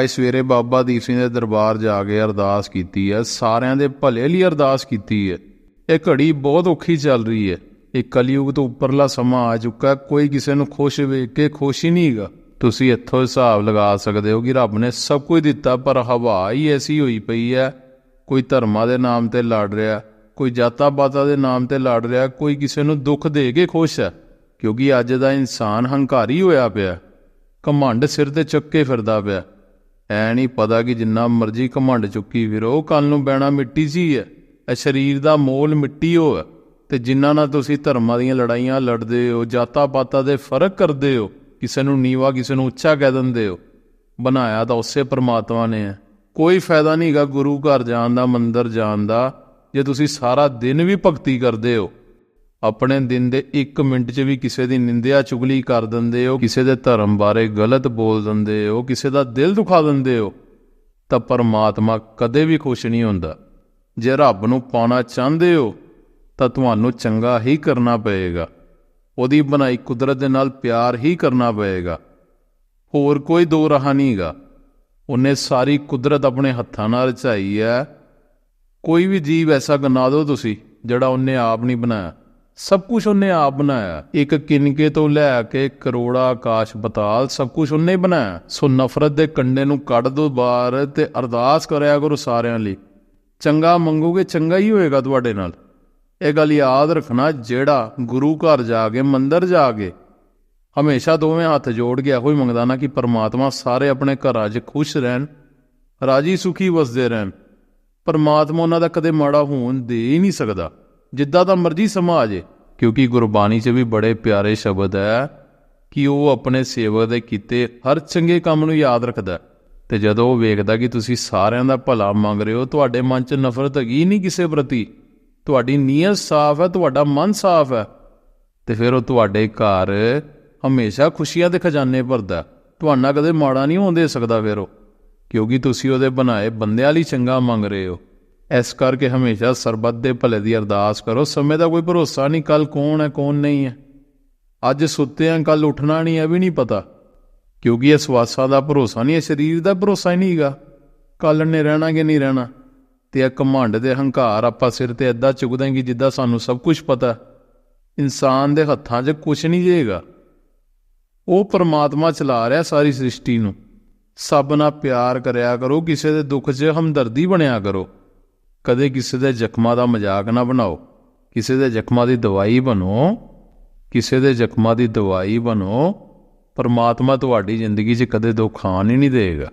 ਅੱਜ ਸਵੇਰੇ ਬਾਬਾ ਦੀਪ ਸਿੰਘ ਦੇ ਦਰਬਾਰ ਜਾ ਕੇ ਅਰਦਾਸ ਕੀਤੀ ਹੈ। ਸਾਰਿਆਂ ਦੇ ਭਲੇ ਲਈ ਅਰਦਾਸ ਕੀਤੀ ਹੈ। ਇਹ ਘੜੀ ਬਹੁਤ ਔਖੀ ਚੱਲ ਰਹੀ ਹੈ। ਇਹ ਕਲਯੁਗ ਤੋਂ ਉੱਪਰਲਾ ਸਮਾਂ ਆ ਚੁੱਕਾ ਕੋਈ ਕਿਸੇ ਨੂੰ ਖੁਸ਼ ਵੇਖ ਕੇ ਖੁਸ਼ ਹੀ ਨਹੀਂ ਹੈਗਾ। ਤੁਸੀਂ ਇੱਥੋਂ ਹਿਸਾਬ ਲਗਾ ਸਕਦੇ ਹੋ ਕਿ ਰੱਬ ਨੇ ਸਭ ਕੁਝ ਦਿੱਤਾ, ਪਰ ਹਵਾ ਹੀ ਐਸੀ ਹੋਈ ਪਈ ਹੈ। ਕੋਈ ਧਰਮਾਂ ਦੇ ਨਾਮ ਤੇ ਲੜ ਰਿਹਾ, ਕੋਈ ਜਾਤਾਂ ਪਾਤਾਂ ਦੇ ਨਾਮ ਤੇ ਲੜ ਰਿਹਾ, ਕੋਈ ਕਿਸੇ ਨੂੰ ਦੁੱਖ ਦੇ ਕੇ ਖੁਸ਼ ਹੈ। ਕਿਉਂਕਿ ਅੱਜ ਦਾ ਇਨਸਾਨ ਹੰਕਾਰੀ ਹੋਇਆ ਪਿਆ ਘਮੰਡ ਸਿਰ ਤੇ ਚੱਕ ਕੇ ਫਿਰਦਾ ਪਿਆ ਐ ਨਹੀਂ ਪਤਾ ਕਿ ਜਿੰਨਾ ਮਰਜ਼ੀ ਘਮੰਡ ਚੁੱਕੀ ਫਿਰੋ ਕੱਲ ਨੂੰ ਬਹਿਣਾ ਮਿੱਟੀ ਸੀ ਹੈ ਇਹ ਸਰੀਰ ਦਾ ਮੋਲ ਮਿੱਟੀ ਹੋ ਹੈ ਤੇ ਜਿਨ੍ਹਾਂ ਨਾਲ ਤੁਸੀਂ ਧਰਮਾਂ ਦੀਆਂ ਲੜਾਈਆਂ ਲੜਦੇ ਹੋ ਜਾਤਾਂ ਪਾਤਾਂ ਦੇ ਫ਼ਰਕ ਕਰਦੇ ਹੋ, ਕਿਸੇ ਨੂੰ ਨੀਵਾ, ਕਿਸੇ ਨੂੰ ਉੱਚਾ ਕਹਿ ਦਿੰਦੇ ਹੋ। ਬਣਾਇਆ ਤਾਂ ਉਸੇ ਪ੍ਰਮਾਤਮਾ ਨੇ ਹੈ ਕੋਈ ਫਾਇਦਾ ਨਹੀਂਗਾ ਗੁਰੂ ਘਰ ਜਾਣ ਦਾ, ਮੰਦਰ ਜਾਣ ਦਾ, ਜੇ ਤੁਸੀਂ ਸਾਰਾ ਦਿਨ ਵੀ ਭਗਤੀ ਕਰਦੇ ਹੋ। ਆਪਣੇ ਦਿਨ ਦੇ 1 ਮਿੰਟ 'ਚ ਵੀ ਕਿਸੇ ਦੀ ਨਿੰਦਿਆ ਚੁਗਲੀ ਕਰ ਦਿੰਦੇ ਹੋ, ਕਿਸੇ ਦੇ ਧਰਮ ਬਾਰੇ ਗਲਤ ਬੋਲ ਦਿੰਦੇ ਹੋ, ਕਿਸੇ ਦਾ ਦਿਲ ਦੁਖਾ ਦਿੰਦੇ ਹੋ, ਤਾਂ ਪਰਮਾਤਮਾ ਕਦੇ ਵੀ ਖੁਸ਼ ਨਹੀਂ ਹੁੰਦਾ। ਜੇ ਰੱਬ ਨੂੰ ਪਾਉਣਾ ਚਾਹੁੰਦੇ ਹੋ, ਤਾਂ ਤੁਹਾਨੂੰ ਚੰਗਾ ਹੀ ਕਰਨਾ ਪਏਗਾ। ਉਹਦੀ ਬਣਾਈ ਕੁਦਰਤ ਦੇ ਨਾਲ ਪਿਆਰ ਹੀ ਕਰਨਾ ਪਏਗਾ। ਹੋਰ ਕੋਈ ਦੋ ਰਾਹ ਨਹੀਂਗਾ। ਉਹਨੇ ਸਾਰੀ ਕੁਦਰਤ ਆਪਣੇ ਹੱਥਾਂ ਨਾਲ ਰਚਾਈ ਹੈ। ਕੋਈ ਵੀ ਜੀਵ ਐਸਾ ਗਨਾ ਦਿਓ ਤੁਸੀਂ, ਜਿਹੜਾ ਉਹਨੇ ਆਪ ਨਹੀਂ ਬਣਾਇਆ। ਸਭ ਕੁਝ ਉਹਨੇ ਆਪ ਬਣਾਇਆ। ਇੱਕ ਕਿਨਕੇ ਤੋਂ ਲੈ ਕੇ ਕਰੋੜਾ ਆਕਾਸ਼ ਬਤਾਲ ਸਭ ਕੁਝ ਉਹਨੇ ਬਣਾਇਆ। ਸੋ ਨਫ਼ਰਤ ਦੇ ਕੰਡੇ ਨੂੰ ਕੱਢ ਦੋ ਬਾਹਰ ਤੇ ਅਰਦਾਸ ਕਰਿਆ ਕਰੋ ਸਾਰਿਆਂ ਲਈ। ਚੰਗਾ ਮੰਗੋਗੇ ਚੰਗਾ ਹੀ ਹੋਏਗਾ ਤੁਹਾਡੇ ਨਾਲ। ਇਹ ਗੱਲ ਯਾਦ ਰੱਖਣਾ ਜਿਹੜਾ ਗੁਰੂ ਘਰ ਜਾ ਕੇ, ਮੰਦਰ ਜਾ ਕੇ ਹਮੇਸ਼ਾ ਦੋਵੇਂ ਹੱਥ ਜੋੜ ਕੇ ਇਹੋ ਹੀ ਮੰਗਦਾ ਨਾ ਕਿ ਪਰਮਾਤਮਾ ਸਾਰੇ ਆਪਣੇ ਘਰਾਂ 'ਚ ਖੁਸ਼ ਰਹਿਣ ਰਾਜੀ ਸੁਖੀ ਵਸਦੇ ਰਹਿਣ। ਪਰਮਾਤਮਾ ਉਹਨਾਂ ਦਾ ਕਦੇ ਮਾੜਾ ਹੋਣ ਦੇ ਹੀ ਨਹੀਂ ਸਕਦਾ। ਜਿੱਦਾਂ ਦਾ ਮਰਜ਼ੀ ਸਮਾਂ ਆ ਜੇ, ਕਿਉਂਕਿ ਗੁਰਬਾਣੀ 'ਚ ਵੀ ਬੜੇ ਪਿਆਰੇ ਸ਼ਬਦ ਹੈ ਕਿ ਉਹ ਆਪਣੇ ਸੇਵਕ ਦੇ ਕੀਤੇ ਹਰ ਚੰਗੇ ਕੰਮ ਨੂੰ ਯਾਦ ਰੱਖਦਾ ਹੈ। ਤੇ ਜਦੋਂ ਉਹ ਵੇਖਦਾ ਕਿ ਤੁਸੀਂ ਸਾਰਿਆਂ ਦਾ ਭਲਾ ਮੰਗ ਰਹੇ ਹੋ, ਤੁਹਾਡੇ ਮਨ 'ਚ ਨਫ਼ਰਤ ਹੈਗੀ ਨਹੀਂ ਕਿਸੇ ਪ੍ਰਤੀ। ਤੁਹਾਡੀ ਨੀਅਤ ਸਾਫ਼ ਹੈ, ਤੁਹਾਡਾ ਮਨ ਸਾਫ਼ ਹੈ। ਤੇ ਫਿਰ ਉਹ ਤੁਹਾਡੇ ਘਰ ਹਮੇਸ਼ਾ ਖੁਸ਼ੀਆਂ ਦੇ ਖਜ਼ਾਨੇ ਭਰਦਾ ਤੁਹਾਡਾ ਕਦੇ ਮਾੜਾ ਨਹੀਂ ਹੋਣ ਦੇ ਸਕਦਾ ਫਿਰ ਉਹ, ਕਿਉਂਕਿ ਤੁਸੀਂ ਉਹਦੇ ਬਣਾਏ ਬੰਦਿਆਂ ਲਈ ਚੰਗਾ ਮੰਗ ਰਹੇ ਹੋ। ਇਸ ਕਰਕੇ ਹਮੇਸ਼ਾ ਸਰਬੱਤ ਦੇ ਭਲੇ ਦੀ ਅਰਦਾਸ ਕਰੋ। ਸਮੇਂ ਦਾ ਕੋਈ ਭਰੋਸਾ ਨਹੀਂ, ਕੱਲ ਕੌਣ ਹੈ, ਕੌਣ ਨਹੀਂ ਹੈ। ਅੱਜ ਸੁੱਤੇ ਆਂ, ਕੱਲ ਉੱਠਣਾ ਨਹੀਂ ਹੈ ਵੀ ਨਹੀਂ ਪਤਾ। ਕਿਉਂਕਿ ਇਹ ਸਵਾਸਾਂ ਦਾ ਭਰੋਸਾ ਨਹੀਂ ਹੈ ਸਰੀਰ ਦਾ ਭਰੋਸਾ ਹੀ ਨਹੀਂਗਾ ਕੱਲ ਨੇ ਰਹਿਣਾ ਕਿ ਨਹੀਂ ਰਹਿਣਾ? ਤੇ ਇਹ ਘਮੰਡ ਦੇ ਹੰਕਾਰ ਆਪਾਂ ਸਿਰ ਤੇ ਐਦਾਂ ਚੁੱਕਦੇ ਕਿ ਜਿੱਦਾਂ ਸਾਨੂੰ ਸਭ ਕੁਝ ਪਤਾ। ਇਨਸਾਨ ਦੇ ਹੱਥਾਂ 'ਚ ਕੁਝ ਨਹੀਂ ਜੇਗਾ ਉਹ ਪਰਮਾਤਮਾ ਚਲਾ ਰਿਹਾ ਸਾਰੀ ਸ੍ਰਿਸ਼ਟੀ ਨੂੰ। ਸਭ ਨਾਲ ਪਿਆਰ ਕਰਿਆ ਕਰੋ, ਕਿਸੇ ਦੇ ਦੁੱਖ 'ਚ ਹਮਦਰਦੀ ਬਣਿਆ ਕਰੋ। ਕਦੇ ਕਿਸੇ ਦੇ ਜ਼ਖਮਾਂ ਦਾ ਮਜ਼ਾਕ ਨਾ ਬਣਾਓ। ਕਿਸੇ ਦੇ ਜ਼ਖਮਾਂ ਦੀ ਦਵਾਈ ਬਣੋ। ਕਿਸੇ ਦੇ ਜ਼ਖਮਾਂ ਦੀ ਦਵਾਈ ਬਣੋ। ਪਰਮਾਤਮਾ ਤੁਹਾਡੀ ਜ਼ਿੰਦਗੀ 'ਚ ਕਦੇ ਦੁੱਖ ਆਉਣ ਹੀ ਨਹੀਂ ਦੇਗਾ